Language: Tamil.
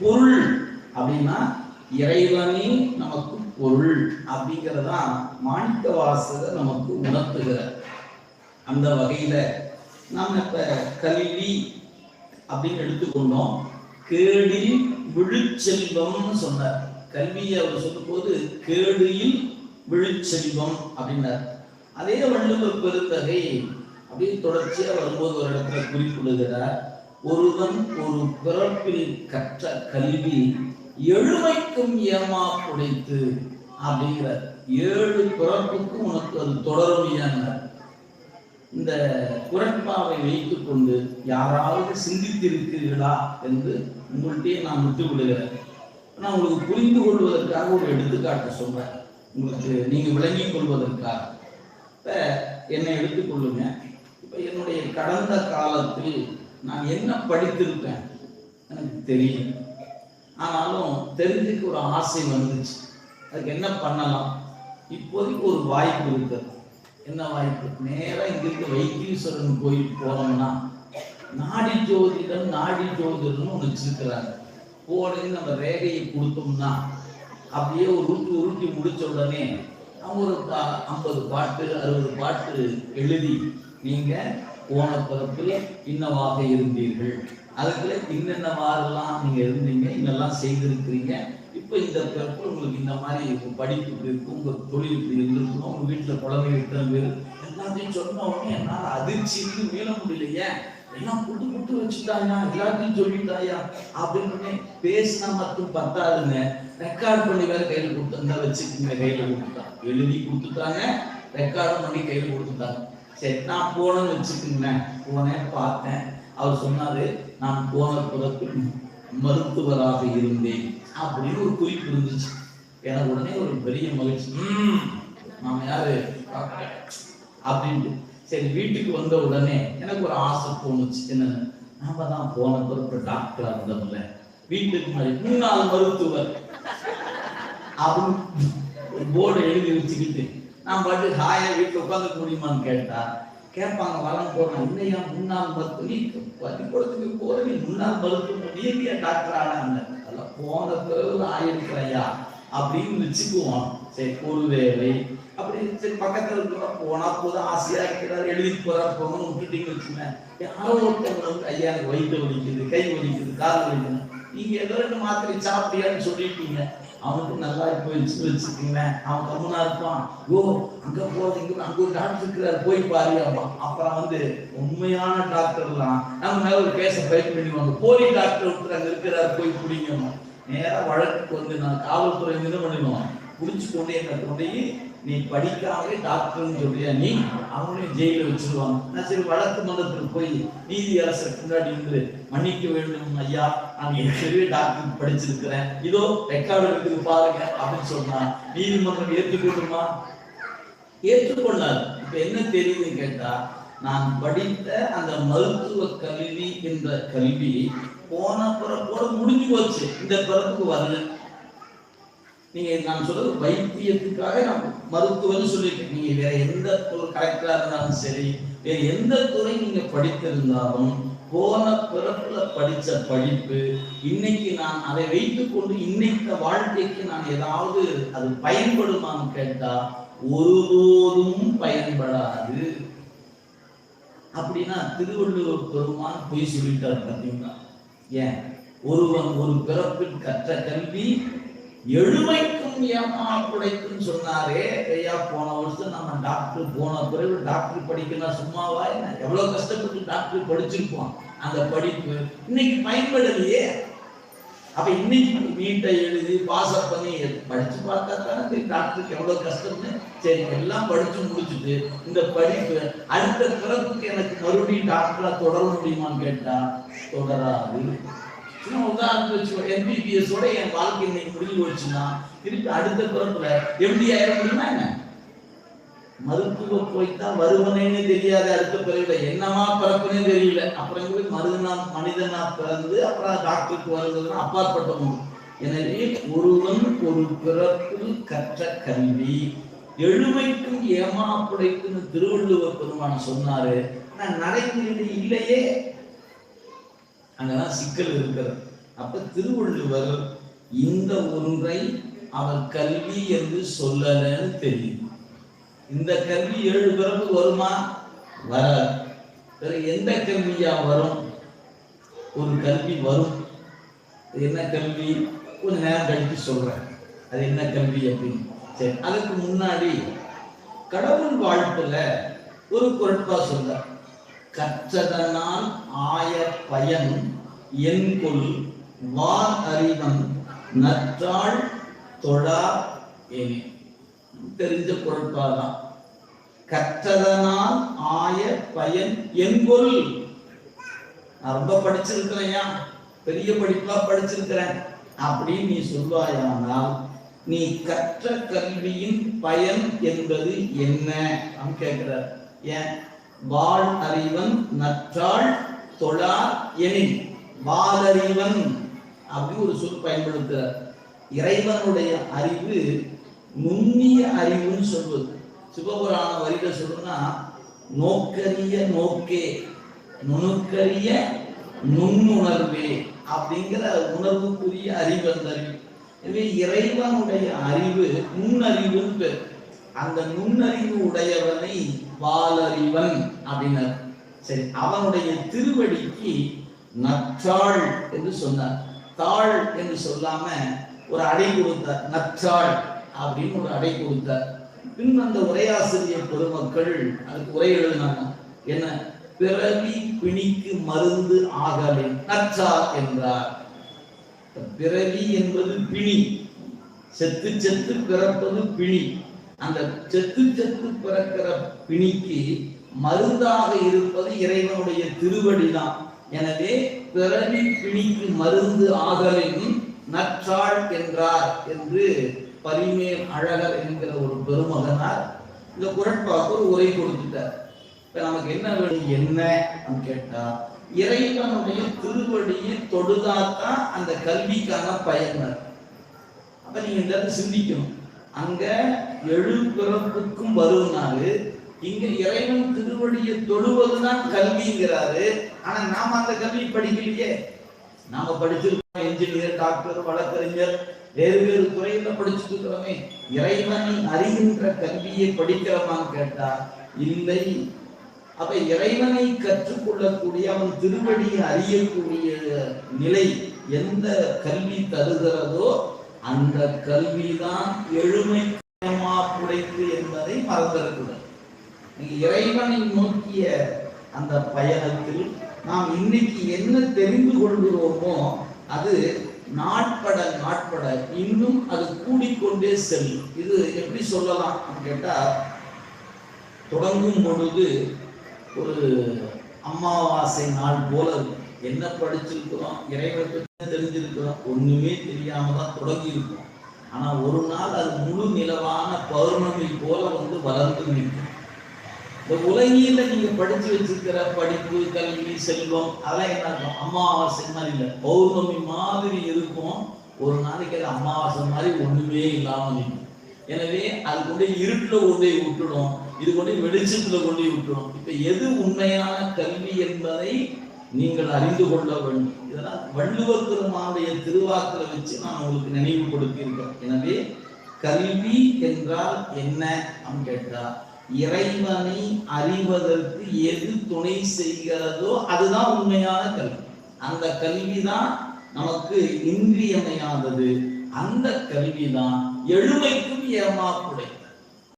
பொருள் அப்படின்னா இறைவனே நமக்கு பொருள் அப்படிங்கிறதா மாணிக்க வாசகர் நமக்கு உணர்த்துகிறார். அந்த வகையில நாம் இப்ப கல்வி அப்படின்னு எடுத்துக்கொண்டோம். கேடில் விழுச்செல்வம்னு சொன்னார். கல்வியை அவர் சொல்லும்போது கேடில் விழுச்செல்வம் அப்படின்னார். அதே வள்ளுவர் பெருந்தகை அப்படியே தொடர்ச்சியா வரும்போது ஒரு இடத்துல குறிப்பிடுகிறார். ஒருவன் ஒரு பிறப்பில் கற்ற கல்வி எழுமைக்கும் ஏமா புடைத்து அப்படிங்கிறார் ஏழு பிறப்புக்கும் உனக்கு அது தொடர்மையானார் இந்த குரட்பாவை வைத்துக் கொண்டு யாராவது சிந்தித்திருக்கிறீர்களா என்று உங்கள்கிட்டயே நான் விட்டு விடுகிறேன் நான் உங்களுக்கு புரிந்து கொள்வதற்காக ஒரு எடுத்துக்காட்டு சொல்றேன். உங்களுக்கு நீங்க விளங்கிக் கொள்வதற்காக. இப்ப என்னை எடுத்துக்கொள்ளுங்க இப்ப என்னுடைய கடந்த காலத்தில் நான் என்ன படித்திருப்பேன்? எனக்கு தெரியும். ஆனாலும் தெரிஞ்சுக்க ஒரு ஆசை வந்துச்சு. அதுக்கு என்ன பண்ணலாம்? இப்போதைக்கு ஒரு வாய்ப்பு இருக்குது என்ன வாய்ப்பு? நேராக இங்கே இருக்க வைத்தீஸ்வரன் கோயில் போனோம்னா நாடி ஜோதிடம் நாடி ஜோதிடம்னு ஒன்று வச்சிருக்கிறாங்க. போனது நம்ம ரேகையை கொடுத்தோம்னா அப்படியே ஒரு உருட்டி உருட்டி முடிச்ச உடனே அவங்க ஒரு ஐம்பது பாட்டு அறுபது பாட்டு எழுதி நீங்கள் போன பிறப்பில் இன்னவாக இருந்தீர்கள். அதுக்குள்ள இன்னென்னவாறெல்லாம் நீங்க இருந்தீங்க இன்னெல்லாம் செய்திருக்கிறீங்க. இப்போ இந்த பிறப்பு உங்களுக்கு இந்த மாதிரி இருக்கும். படிப்பு இப்படி இருக்கும் உங்க தொழில் இப்படி இருந்திருக்கும். உங்க வீட்டுல குழந்தைங்க இத்தனை பேர்? எல்லாத்தையும் சொன்ன உடனே என்னால அதிர்ச்சிக்கு மீள முடியலையே. எல்லாம் புட்டு புட்டு வச்சுட்டாயா? எல்லாத்தையும் சொல்லிட்டாயா? அப்படின்னு பேசினா மட்டும் பத்தாதுங்க. ரெக்கார்ட் பண்ணி வேற கையில கொடுத்தா வச்சுக்கோங்க கையில கொடுத்துட்டான் எழுதி கொடுத்துட்டாங்க ரெக்கார்டும் பண்ணி கையில கொடுத்துட்டாங்க. சரி நான் போனேன்னு வச்சுக்கோங்களேன். போனேன் பார்த்தேன். அவர் சொன்னாரு நான் போன புறத்தில் மருத்துவராக இருந்தேன். அப்படின்னு ஒரு குறிப்பு இருந்துச்சு. எனக்கு உடனே ஒரு பெரிய மகிழ்ச்சி. "ம், நாம யாரு? அப்படின்ட்டு. சரி வீட்டுக்கு வந்த உடனே எனக்கு ஒரு ஆசை தோணுச்சு. என்னன்னு? நாம தான் போன பிறப்பு டாக்டரா இருந்தோம்ல. வீட்டுக்கு முன்னாடி முன்னாள் மருத்துவர். அப்படின்னு ஒரு போர்டை எழுதி வச்சுக்கிட்டு நான் பாட்டு ஹாயா வீட்டில் உட்காந்து முடியுமான்னு கேட்டா கேட்பாங்க வரம் போறேன் இல்லையா முன்னாள் மருத்துவ நீ பள்ளிக்கூடத்துக்கு போற நீ முன்னாள் மருத்துவ நீ இல்லையா டாக்டர் ஆனாங்க அதெல்லாம் போன பிறகு ஆயிருக்கிறையா அப்படின்னு வச்சுக்குவோம். சரி ஒருவேளை அப்படி சரி பக்கத்துல இருக்கிற போனா போதும் ஆசையா இருக்கிறார் எழுதிட்டு போறா போங்கன்னு விட்டுட்டீங்கன்னு வச்சுங்க யாரோ ஒருத்தவங்க வந்து ஐயா எனக்கு வயிற்று வலிக்குது கை வலிக்குது கால் வலிக்குது. நீங்க ஏதோ ரெண்டு மாத்திரை சாப்பிட்டியான்னு சொல்லிட்டீங்க. அவனுக்கு நல்லா போயிடுச்சு வச்சுக்கீங்களேன் அவன் கம்முனா இருப்பான். ஓ அங்க போறது இங்க அங்க ஒரு டாக்டர் இருக்கிறார் போய் பாரு அம்மா அப்புறம் வந்து உண்மையான டாக்டர்லாம் நம்ம மேல ஒரு கேஸை ஃபைட் பண்ணிடுவாங்க. போலி டாக்டர் ஒருத்தர் அங்க இருக்கிறார் போய் பிடிக்கணும் நேராக வழக்கு வந்து நான் காவல்துறை என்ன பண்ணிடுவோம் புடிச்சு கொண்டு என்ன கொண்டு நீ படிக்காமலே டாக்டர்னு சொல்றியா? நீ அவங்களையும் ஜெயில வச்சிருவாங்க நான் சரி வழக்கு மன்றத்தில் போய் நீதி அரசர் முன்னாடி இருந்து மன்னிக்க வேண்டும் ஐயா. நான் ஏற்கனவே டாக்டர் படிச்சிருக்கிறேன். இதோ ரெக்கார்டு இருக்குது பாருங்க அப்படின்னு சொன்னா நீதிமன்றம் ஏற்றுக்கொள்ளுமா? ஏற்றுக்கொள்ளாது. இப்ப என்ன தெரியுதுன்னு கேட்டா நான் படித்த அந்த மருத்துவ கல்வி என்ற கல்வி போன பிறப்போட முடிஞ்சு போச்சு. இந்த பிறப்புக்கு வரல. நீங்க நான் சொல்றது வைத்தியத்துக்காக நான் மருத்துவம்னு சொல்லியிருக்கேன் நீங்க வேற எந்த ஒரு கலெக்டரா இருந்தாலும் சரி வேற எந்த துறை நீங்க படித்திருந்தாலும் போன பிறப்புல படிச்ச படிப்பு இன்னைக்கு நான் அதை வைத்துக்கொண்டு இன்னைக்கு வாழ்க்கைக்கு நான் ஏதாவது அது பயன்படுமான்னு கேட்டா ஒருபோதும் பயன்படாது. அப்படின்னா திருவள்ளுவர் பெருமான் பொய் சொல்லிட்டார் பார்த்தீங்களா ஏன்? ஒருவன் ஒரு பிறப்பில் கற்ற கல்வி எழுமைக்கும் ஏமா குடைக்கும் சொன்னாரே ஐயா போன வருஷம் நம்ம டாக்டர் போன பிறகு டாக்டர் படிக்கலாம் சும்மாவா என்ன? எவ்வளவு கஷ்டப்பட்டு டாக்டர் படிச்சிருப்போம். அந்த படிப்பு இன்னைக்கு பயன்படலையே. அப்ப இன்னைக்கு நீட்டை எழுதி பாச பண்ணி படிச்சு பார்த்தா தானே டாக்டருக்கு எவ்வளவு கஷ்டம்னு? சரி எல்லாம் படிச்சு முடிச்சுட்டு இந்த படிப்பு அடுத்த பிறப்புக்கு எனக்கு மறுபடியும் டாக்டரா தொடர முடியுமான்னு கேட்டா தொடராது. இன்னும் உதாரணத்துக்கு வச்சுக்கோ எம்பிபிஎஸ் ஓட என் வாழ்க்கை இன்னைக்கு முடிஞ்சு போச்சுன்னா திருப்பி அடுத்த பிறப்புல எப்படி ஆயிட முடியுமா என்ன? மருத்துவ போய்தான் வருவனேன்னு தெரியாது அடுத்த பிறகுல என்னமா பிறப்புனே தெரியல. அப்புறம் போய் மருதனா மனிதனா பிறந்து அப்புறம் டாக்டருக்கு வருவதுன்னா அப்பாற்பட்ட எனவே ஒருவன் ஒரு பிறப்பில் கற்ற கல்வி எழுமைக்கும் ஏமாப்புடைக்கும் திருவள்ளுவர் பெருமான் சொன்னாரு. நான் நடைமுறையில் இல்லையே. அங்கதான் சிக்கல் இருக்கிறது. அப்ப திருவள்ளுவர் இந்த ஒன்றை அவர் கல்வி என்று சொல்லலன்னு தெரியும். இந்த கல்வி ஏழு பிறப்பு வருமா? வராது. வேற எந்த கல்வியா வரும்? ஒரு கல்வி வரும். என்ன கல்வி? கொஞ்ச நேரம் கழித்து சொல்றேன். அது என்ன கல்வி அப்படின்னு. சரி அதுக்கு முன்னாடி கடவுள் வாழ்த்துல ஒரு குரட்பா சொல்ற கற்றதனால் ஆய பயன் என்கொள் வார் அறிவன் நற்றாள் தொழா ஏனே தெரிஞ்ச குரட்பா தான் கற்றதனால் ஆய பயன் என்கொள். நான் ரொம்ப படிச்சிருக்கிறேன்யா. பெரிய படிப்பா படிச்சிருக்கிறேன். அப்படின்னு நீ சொல்வாயானால் நீ கற்ற கல்வியின் பயன் என்பது என்ன? அப்படின்னு கேட்கிறார். ஏன்? வாழ் அறிவன் நற்றாள் தொழார் எனின். வாலறிவன் அப்படி ஒரு சொல் பயன்படுத்துறார். இறைவனுடைய அறிவு நுண்ணிய அறிவுன்னு சொல்வது. சிவபுராண வரியில சொல்லணும்னா நோக்கரிய நோக்கே நுணுக்கரிய நுண்ணுணர்வே அப்படிங்கிற உணர்வுக்குரிய அறிவு அந்த அறிவு. எனவே இறைவனுடைய அறிவு நுண்ணறிவுன்னு பேர். அந்த நுண்ணறிவு உடையவனை வாலறிவன் அப்படின்னார். சரி அவனுடைய திருவடிக்கு நற்றாள் என்று சொன்னார். தாள் என்று சொல்லாம ஒரு அடை கொடுத்தார். நற்றாள் அப்படின்னு ஒரு அடை கொடுத்தார். பின் அந்த உரையாசிரியர் பெருமக்கள் அதுக்கு உரை எழுதினாங்க. என்ன? பிறவி பிணிக்கு மருந்து ஆகலே. நற்றார் என்றார். பிறவி என்பது பிணி. செத்து செத்து பிறப்பது பிணி. அந்த செத்து செத்து பிறக்கிற பிணிக்கு மருந்தாக இருப்பது இறைவனுடைய திருவடி தான் எனவே பிறவி பிணிக்கு மருந்து ஆகலின் நற்றாள் என்றார் என்று பரிமேல் அழகர் என்கிற ஒரு பெருமகனார் இந்த குரட்பாக்கு ஒரு உரை கொடுத்துட்டார். இப்ப நமக்கு என்ன வேணும் என்ன அப்படின்னு கேட்டா இறைவனுடைய திருவடியை தொடுதாதான் அந்த கல்விக்கான பயன் அப்ப நீங்க இந்த சிந்திக்கணும். அங்க எழு பிறப்புக்கும் இங்க இறைவன் திருவடியை தொழுவதுதான் கல்விங்கிறாரு. ஆனா நாம அந்த கல்வி படிக்கலையே. நாம படிச்சிருக்கோம். என்ஜினியர் டாக்டர் வழக்கறிஞர் வேறு வேறு துறையில படிச்சுட்டு இறைவனை அறிகின்ற கல்வியை படிக்கிறோமான்னு கேட்டா இல்லை. அப்ப இறைவனை கற்றுக்கொள்ளக்கூடிய அவன் திருவடியை அறியக்கூடிய நிலை எந்த கல்வி தருகிறதோ அந்த கல்விதான் எழுமை உடைத்து என்பதை மறந்திருக்கிறது இறைவனை நோக்கிய அந்த பயணத்தில் நாம் இன்னைக்கு என்ன தெரிந்து கொள்கிறோமோ அது நாட்பட நாட்பட இன்னும் அது கூடிக்கொண்டே செல்லும். இது எப்படி சொல்லலாம் கேட்டா தொடங்கும் பொழுது ஒரு அமாவாசை நாள் போல என்ன படிச்சிருக்கிறோம் இறைவனை என்ன தெரிஞ்சிருக்கிறோம் ஒண்ணுமே தெரியாம தான் தொடங்கி இருக்கோம் ஆனா ஒரு நாள் அது முழு நிலவான பௌர்ணமி போல வந்து வளர்ந்து நிற்கும். இந்த உலகில நீங்க படிச்சு வச்சிருக்கிற படிப்பு கல்வி செல்வம் அதெல்லாம் என்ன இருக்கும் அமாவாசை மாதிரி இல்லை. பௌர்ணமி மாதிரி இருக்கும். ஒரு நாளைக்கு அது அமாவாசை மாதிரி ஒண்ணுமே இல்லாம நிற்கும். எனவே அது கொண்டு இருட்டுல கொண்டு போய் விட்டுடும். இது கொண்டு வெளிச்சத்துல கொண்டு போய் விட்டுடும். இப்ப எது உண்மையான கல்வி என்பதை நீங்கள் அறிந்து கொள்ள வேண்டும். இதெல்லாம் வள்ளுவர் பெருமானுடைய திருவாக்களை வச்சு நான் உங்களுக்கு நினைவு கொடுத்திருக்கேன் எனவே கல்வி என்றால் என்ன அப்படின்னு கேட்டா இறைவனை அறிவதற்கு எது துணை செய்கிறதோ அதுதான் உண்மையான கல்வி. அந்த கல்வி தான் நமக்கு இன்றியமையாதது. அந்த கல்வி தான் எழுமைக்கும் ஏமாப்புடை.